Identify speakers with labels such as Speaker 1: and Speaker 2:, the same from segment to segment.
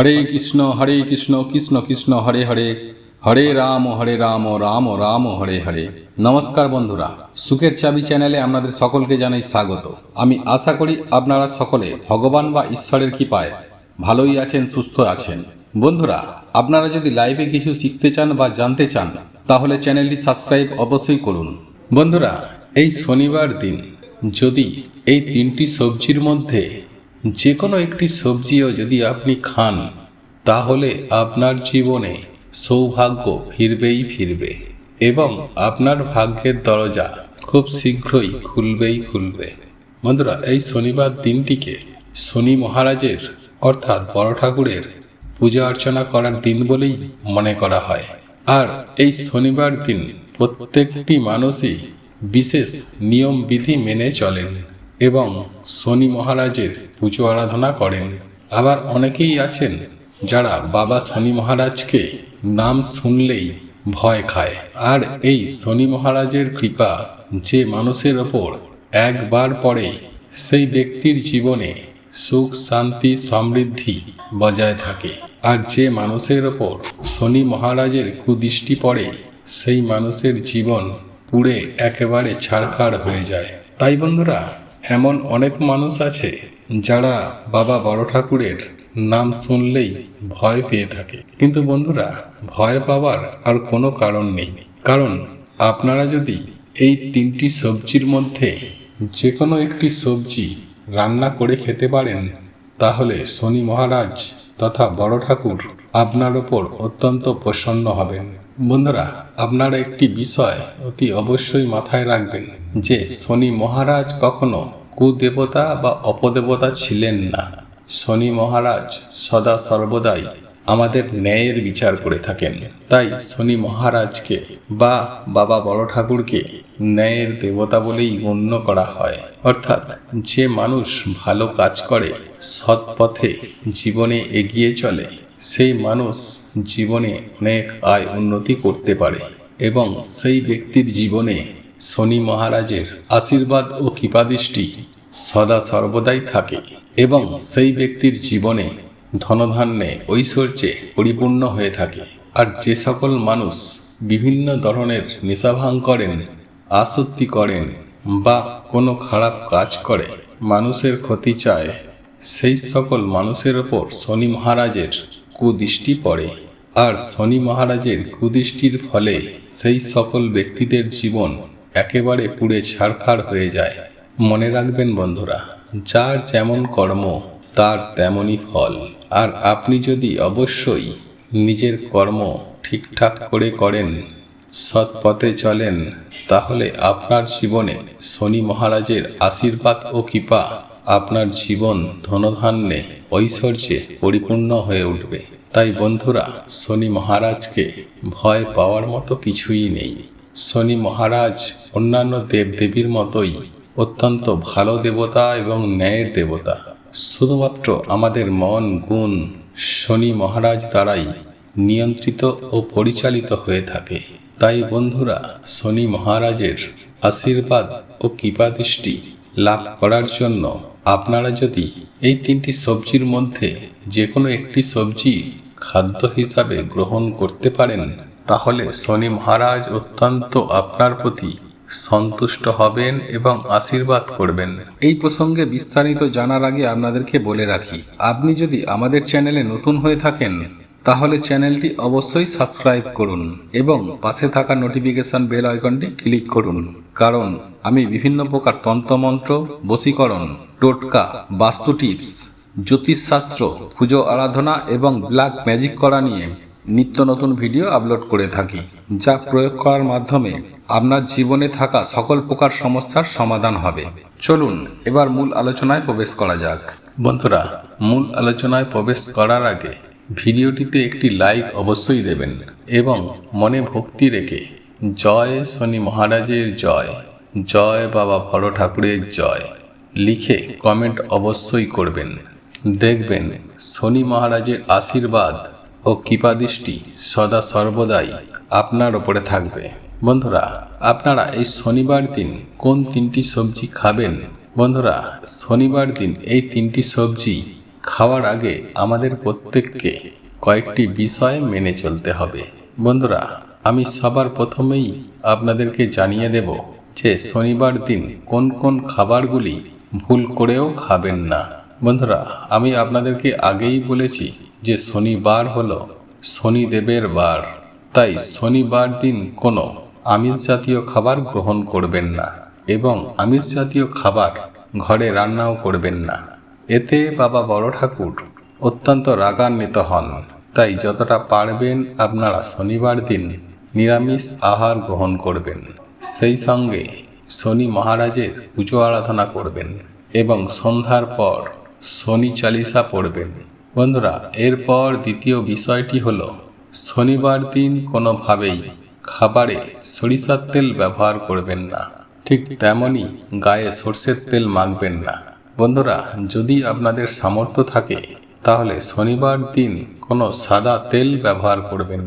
Speaker 1: হরে কৃষ্ণ হরে কৃষ্ণ কৃষ্ণ কৃষ্ণ হরে হরে হরে রাম হরে রাম রাম রাম হরে হরে নমস্কার বন্ধুরা সুখের চাবি চ্যানেলে আপনাদের সকলকে জানাই স্বাগত আমি আশা করি আপনারা সকলে ভগবান বা ঈশ্বরের কৃপায় ভালোই আছেন সুস্থ আছেন বন্ধুরা আপনারা যদি লাইভে কিছু শিখতে চান বা জানতে চান তাহলে চ্যানেলটি সাবস্ক্রাইব অবশ্যই করুন বন্ধুরা এই শনিবার দিন যদি এই তিনটি সবজির মধ্যে যে কোনো একটি সবজিও যদি আপনি খান তাহলে আপনার জীবনে সৌভাগ্য ফিরবেই ফিরবে এবং আপনার ভাগ্যের দরজা খুব শীঘ্রই খুলবেই খুলবে বন্ধুরা এই শনিবার দিনটিকে শনি মহারাজের অর্থাৎ বড় ঠাকুরের পূজা অর্চনা করার দিন বলেই মনে করা হয় আর এই শনিবার দিন প্রত্যেকটি মানুষই বিশেষ নিয়মবিধি মেনে চলেন এবং শনি মহারাজের পুজো আরাধনা করেন আবার অনেকেই আছেন যারা বাবা শনি মহারাজকে নাম শুনলেই ভয় খায় আর এই শনি মহারাজের কৃপা যে মানুষের ওপর একবার পড়ে সেই ব্যক্তির জীবনে সুখ শান্তি সমৃদ্ধি বজায় থাকে আর যে মানুষের ওপর শনি মহারাজের কুদৃষ্টি পড়ে সেই মানুষের জীবন পুড়ে একেবারে ছাড়খাড় হয়ে যায় তাই বন্ধুরা এমন অনেক মানুষ আছে যারা বাবা বড় ঠাকুরের নাম শুনলেই ভয় পেয়ে থাকে কিন্তু বন্ধুরা ভয় পাওয়ার আর কোনো কারণ নেই কারণ আপনারা যদি এই তিনটি সবজির মধ্যে যে কোনো একটি সবজি রান্না করে খেতে পারেন তাহলে শনি মহারাজ তথা বড় ঠাকুর আপনার ওপর অত্যন্ত প্রসন্ন হবেন বন্ধুরা আপনারা একটি বিষয় অতি অবশ্যই মাথায় রাখবেন যে শনি মহারাজ কখনো কুদেবতা বা অপদেবতা ছিলেন না শনি মহারাজ সদা সর্বদাই আমাদের ন্যায়ের বিচার করে থাকেন তাই শনি মহারাজকে বা বাবা বড় ঠাকুরকে ন্যায়ের দেবতা বলেই গণ্য করা হয় অর্থাৎ যে মানুষ ভালো কাজ করে সৎ পথে জীবনে এগিয়ে চলে সেই মানুষ জীবনে অনেক আয় উন্নতি করতে পারে এবং সেই ব্যক্তির জীবনে শনি মহারাজের আশীর্বাদ ও কৃপাদৃষ্টি সদা সর্বদাই থাকে এবং সেই ব্যক্তির জীবনে ধনধান্যে ঐশ্বর্যে পরিপূর্ণ হয়ে থাকে আর যে সকল মানুষ বিভিন্ন ধরনের নেশাভাং করেন আসক্তি করেন বা কোনো খারাপ কাজ করে মানুষের ক্ষতি চায় সেই সকল মানুষের ওপর শনি মহারাজের কুদৃষ্টি পড়ে আর শনি মহারাজের কুদৃষ্টির ফলে সেই সকল ব্যক্তিদের জীবন একেবারে পুড়ে ছাড়খাড় হয়ে যায় মনে রাখবেন বন্ধুরা যার যেমন কর্ম তার তেমনই ফল আর আপনি যদি অবশ্যই নিজের কর্ম ঠিকঠাক করে করেন সৎ পথে চলেন তাহলে আপনার জীবনে শনি মহারাজের আশীর্বাদ ও কৃপা আপনার জীবন ধনধান্যে ঐশ্বর্যে পরিপূর্ণ হয়ে উঠবে তাই বন্ধুরা শনি মহারাজকে ভয় পাওয়ার মতো কিছুই নেই শনি মহারাজ অন্যান্য দেবদেবীর মতোই অত্যন্ত ভালো দেবতা এবং ন্যায়ের দেবতা শুধুমাত্র আমাদের মন গুণ শনি মহারাজ দ্বারাই নিয়ন্ত্রিত ও পরিচালিত হয়ে থাকে তাই বন্ধুরা শনি মহারাজের আশীর্বাদ ও কৃপাদৃষ্টি লাভ করার জন্য আপনারা যদি এই তিনটি সবজির মধ্যে যে কোনো একটি সবজি খাদ্য হিসাবে গ্রহণ করতে পারেন তাহলে শনি মহারাজ অত্যন্ত আপনার প্রতি সন্তুষ্ট হবেন এবং আশীর্বাদ করবেন এই প্রসঙ্গে বিস্তারিত জানার আগে আপনাদেরকে বলে রাখি আপনি যদি আমাদের চ্যানেলে নতুন হয়ে থাকেন তাহলে চ্যানেলটি অবশ্যই সাবস্ক্রাইব করুন এবং পাশে থাকা নোটিফিকেশন বেল আইকনটি ক্লিক করুন কারণ আমি বিভিন্ন প্রকার তন্ত্রমন্ত্র বশীকরণ টোটকা বাস্তু টিপস জ্যোতিষশাস্ত্র পুজো আরাধনা এবং ব্ল্যাক ম্যাজিক করা নিয়ে নিত্য নতুন ভিডিও আপলোড করে থাকি যা প্রয়োগ করার মাধ্যমে আপনার জীবনে থাকা সকল প্রকার সমস্যার সমাধান হবে চলুন এবার মূল আলোচনায় প্রবেশ করা যাক বন্ধুরা মূল আলোচনায় প্রবেশ করার আগে ভিডিওটিতে একটি লাইক অবশ্যই দেবেন এবং মনে ভক্তি রেখে জয় শনি মহারাজের জয় জয় বাবা ভড় ঠাকুরের জয় লিখে কমেন্ট অবশ্যই করবেন দেখবেন শনি মহারাজের আশীর্বাদ ও কৃপাদৃষ্টি সদা সর্বদাই আপনার ওপরে থাকবে বন্ধুরা আপনারা এই শনিবার দিন কোন তিনটি সবজি খাবেন বন্ধুরা শনিবার দিন এই তিনটি সবজি খাওয়ার আগে আমাদের প্রত্যেককে কয়েকটি বিষয় মেনে চলতে হবে বন্ধুরা আমি সবার প্রথমেই আপনাদেরকে জানিয়ে দেব যে শনিবার দিন কোন কোন খাবারগুলি ভুল করেও খাবেন না বন্ধুরা আমি আপনাদেরকে আগেই বলেছি যে শনিবার হল শনিদেবের বার তাই শনিবার দিন কোনো আমিষ জাতীয় খাবার গ্রহণ করবেন না এবং আমিষ জাতীয় খাবার ঘরে রান্নাও করবেন না এতে বাবা বড় ঠাকুর অত্যন্ত রাগান্বিত হন তাই যতটা পারবেন আপনারা শনিবার দিন নিরামিষ আহার গ্রহণ করবেন সেই সঙ্গে শনি মহারাজের পুজো আরাধনা করবেন এবং সন্ধ্যার পর শনি চালিসা পড়বেন বন্ধুরা এরপর দ্বিতীয় বিষয়টি হলো শনিবার দিন কোনোভাবেই খাবারে সরিষার তেল ব্যবহার করবেন না ঠিক তেমনই গায়ে সর্ষের তেল মাখবেন না বন্ধুরা যদি আপনাদের সামর্থ্য থাকে তাহলে শনিবার দিন কোনো সাদা তেল ব্যবহার করবেন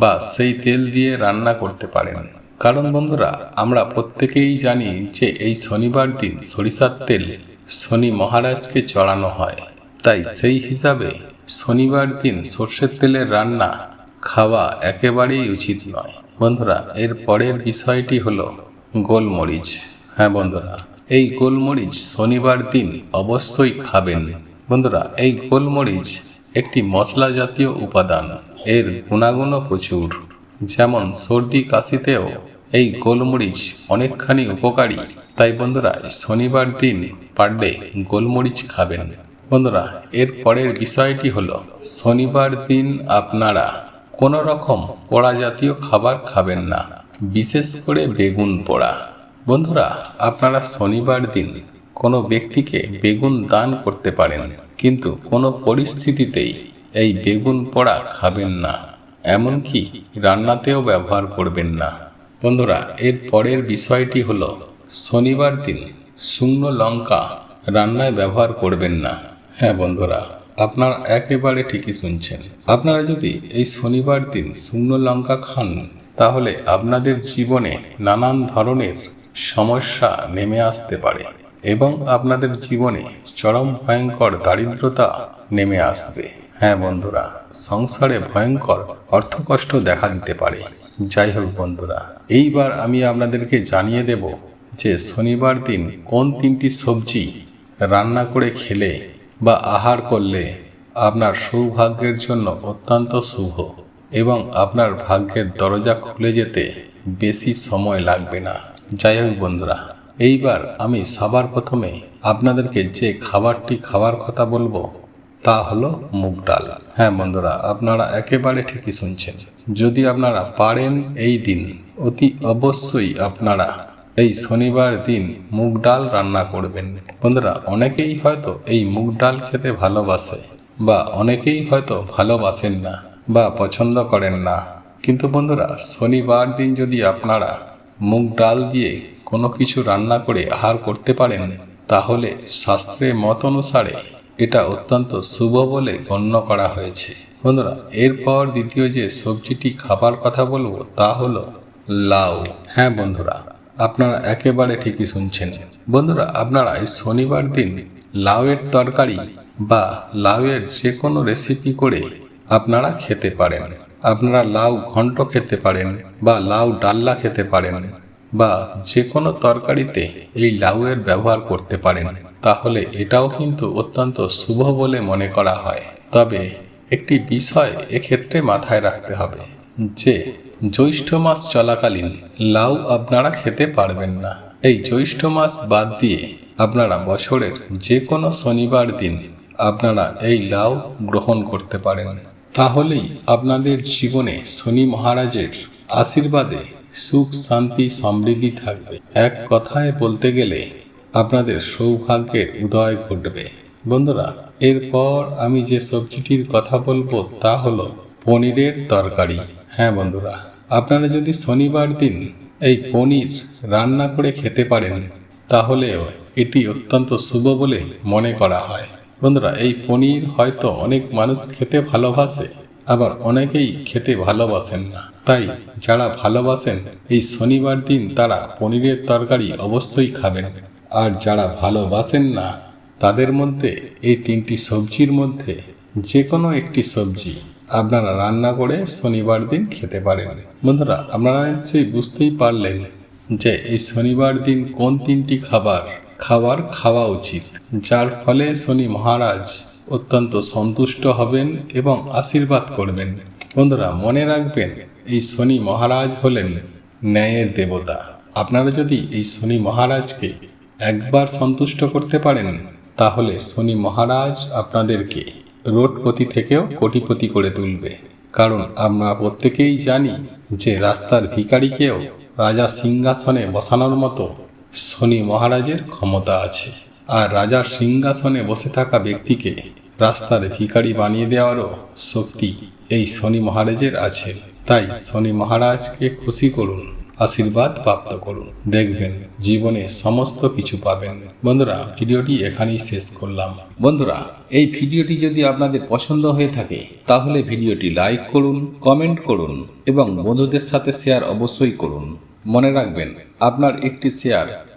Speaker 1: বা সেই তেল দিয়ে রান্না করতে পারেন কারণ বন্ধুরা আমরা প্রত্যেকেই জানি যে এই শনিবার দিন সরিষার তেল শনি মহারাজকে চড়ানো হয় তাই সেই হিসাবে শনিবার দিন সর্ষের তেলের রান্না খাওয়া একেবারেই উচিত নয় বন্ধুরা এর পরের বিষয়টি হলো গোলমরিচ হ্যাঁ বন্ধুরা এই গোলমরিচ শনিবার দিন অবশ্যই খাবেন বন্ধুরা এই গোলমরিচ একটি মশলা জাতীয় উপাদান এর গুণাগুণও প্রচুর যেমন সর্দি কাশিতেও এই গোলমরিচ অনেকখানি উপকারী তাই বন্ধুরা শনিবার দিন পারলে গোলমরিচ খাবেন বন্ধুরা এর পরের বিষয়টি হল শনিবার দিন আপনারা কোনো রকম পোড়া জাতীয় খাবার খাবেন না বিশেষ করে বেগুন পোড়া বন্ধুরা আপনারা শনিবার দিন কোনো ব্যক্তিকে বেগুন দান করতে পারেন কিন্তু কোনো পরিস্থিতিতেই এই বেগুন পোড়া খাবেন না এমনকি রান্নাতেও ব্যবহার করবেন না বন্ধুরা এর পরের বিষয়টি হলো শনিবার দিন শুকনো লঙ্কা রান্নায় ব্যবহার করবেন না হ্যাঁ বন্ধুরা আপনার একেবারে ঠিকই শুনছেন আপনারা যদি এই শনিবার দিন শুকনো লঙ্কা খান তাহলে আপনাদের জীবনে নানান ধরনের সমস্যা নেমে আসতে পারে এবং আপনাদের জীবনে চরম ভয়ঙ্কর দারিদ্রতা নেমে আসবে হ্যাঁ বন্ধুরা সংসারে ভয়ঙ্কর অর্থকষ্ট দেখা দিতে পারে যাই হোক বন্ধুরা এইবার আমি আপনাদেরকে জানিয়ে দেব যে শনিবার দিন কোন তিনটি সবজি রান্না করে খেলে বা আহার করলে আপনার সৌভাগ্যের জন্য অত্যন্ত শুভ এবং আপনার ভাগ্যের দরজা খুলে যেতে বেশি সময় লাগবে না যাই হোক বন্ধুরা এইবার আমি সবার প্রথমে আপনাদেরকে যে খাবারটি খাওয়ার কথা বলবো তা হলো মুগ ডাল হ্যাঁ বন্ধুরা আপনারা একেবারে ঠিকই শুনছেন যদি আপনারা পারেন এই দিন অতি অবশ্যই আপনারা এই শনিবার দিন মুগ ডাল রান্না করবেন বন্ধুরা অনেকেই হয়তো এই মুগ ডাল খেতে ভালোবাসে বা অনেকেই হয়তো ভালোবাসেন না বা পছন্দ করেন না কিন্তু বন্ধুরা শনিবার দিন যদি আপনারা মুগ ডাল দিয়ে কোনো কিছু রান্না করে আহার করতে পারেন তাহলে শাস্ত্রের মত অনুসারে এটা অত্যন্ত শুভ বলে গণ্য করা হয়েছে বন্ধুরা এরপর দ্বিতীয় যে সবজিটি খাবার কথা বলবো তা হলো লাউ হ্যাঁ বন্ধুরা আপনারা একেবারে ঠিকই শুনছেন বন্ধুরা আপনারা এই শনিবার দিন লাউয়ের তরকারি বা লাউয়ের যে কোনো রেসিপি করে আপনারা খেতে পারেন আপনারা লাউ ঘন্ট খেতে পারেন বা লাউ ডাল্লা খেতে পারেন বা যে কোনো তরকারিতে এই লাউয়ের ব্যবহার করতে পারেন তাহলে এটাও কিন্তু অত্যন্ত শুভ বলে মনে করা হয় তবে একটি বিষয় এক্ষেত্রে মাথায় রাখতে হবে যে জ্যৈষ্ঠ মাস চলাকালীন লাউ আপনারা খেতে পারবেন না এই জ্যৈষ্ঠ মাস বাদ দিয়ে আপনারা বছরের যে কোনো শনিবার দিন আপনারা এই লাউ গ্রহণ করতে পারেন তাহলেই আপনাদের জীবনে শনি মহারাজের আশীর্বাদে সুখ শান্তি সমৃদ্ধি থাকবে এক কথায় বলতে গেলে আপনাদের সৌভাগ্যের উদয় ঘটবে বন্ধুরা এরপর আমি যে সবজিটির কথা বলবো তা হলো পনিরের তরকারি হ্যাঁ বন্ধুরা আপনারা যদি শনিবার দিন এই পনির রান্না করে খেতে পারেন তাহলেও এটি অত্যন্ত শুভ বলে মনে করা হয় বন্ধুরা এই পনির হয়তো অনেক মানুষ খেতে ভালোবাসে আবার অনেকেই খেতে ভালোবাসেন না তাই যারা ভালোবাসেন এই শনিবার দিন তারা পনিরের তরকারি অবশ্যই খাবেন আর যারা ভালোবাসেন না তাদের মধ্যে এই তিনটি সবজির মধ্যে যে কোনো একটি সবজি আপনারা রান্না করে শনিবার দিন খেতে পারেন বন্ধুরা আপনারা নিশ্চয়ই বুঝতেই পারলেন যে এই শনিবার দিন কোন তিনটি খাবার খাবার খাওয়া উচিত যার ফলে শনি মহারাজ অত্যন্ত সন্তুষ্ট হবেন এবং আশীর্বাদ করবেন বন্ধুরা মনে রাখবেন এই শনি মহারাজ হলেন ন্যায়ের দেবতা আপনারা যদি এই শনি মহারাজকে একবার সন্তুষ্ট করতে পারেন তাহলে শনি মহারাজ আপনাদেরকে রোডপতি থেকেও কোটিপতি করে তুলবে কারণ আমরা প্রত্যেকেই জানি যে রাস্তার ভিকারিকেও রাজা সিংহাসনে বসানোর মতো শনি মহারাজের ক্ষমতা আছে আর রাজার সিংহাসনে বসে থাকা ব্যক্তিকে রাস্তার ভিকারি বানিয়ে দেওয়ারও শক্তি এই শনি মহারাজের আছে তাই শনি মহারাজকে খুশি করুন আশীর্বাদ প্রাপ্ত করুন দেখবেন জীবনে সমস্ত কিছু পাবেন বন্ধুরা ভিডিওটি এখানেই শেষ করলাম বন্ধুরা এই ভিডিওটি যদি আপনাদের পছন্দ হয়ে থাকে তাহলে ভিডিওটি লাইক করুন কমেন্ট করুন এবং বন্ধুদের সাথে শেয়ার অবশ্যই করুন মনে রাখবেন আপনার একটি শেয়ার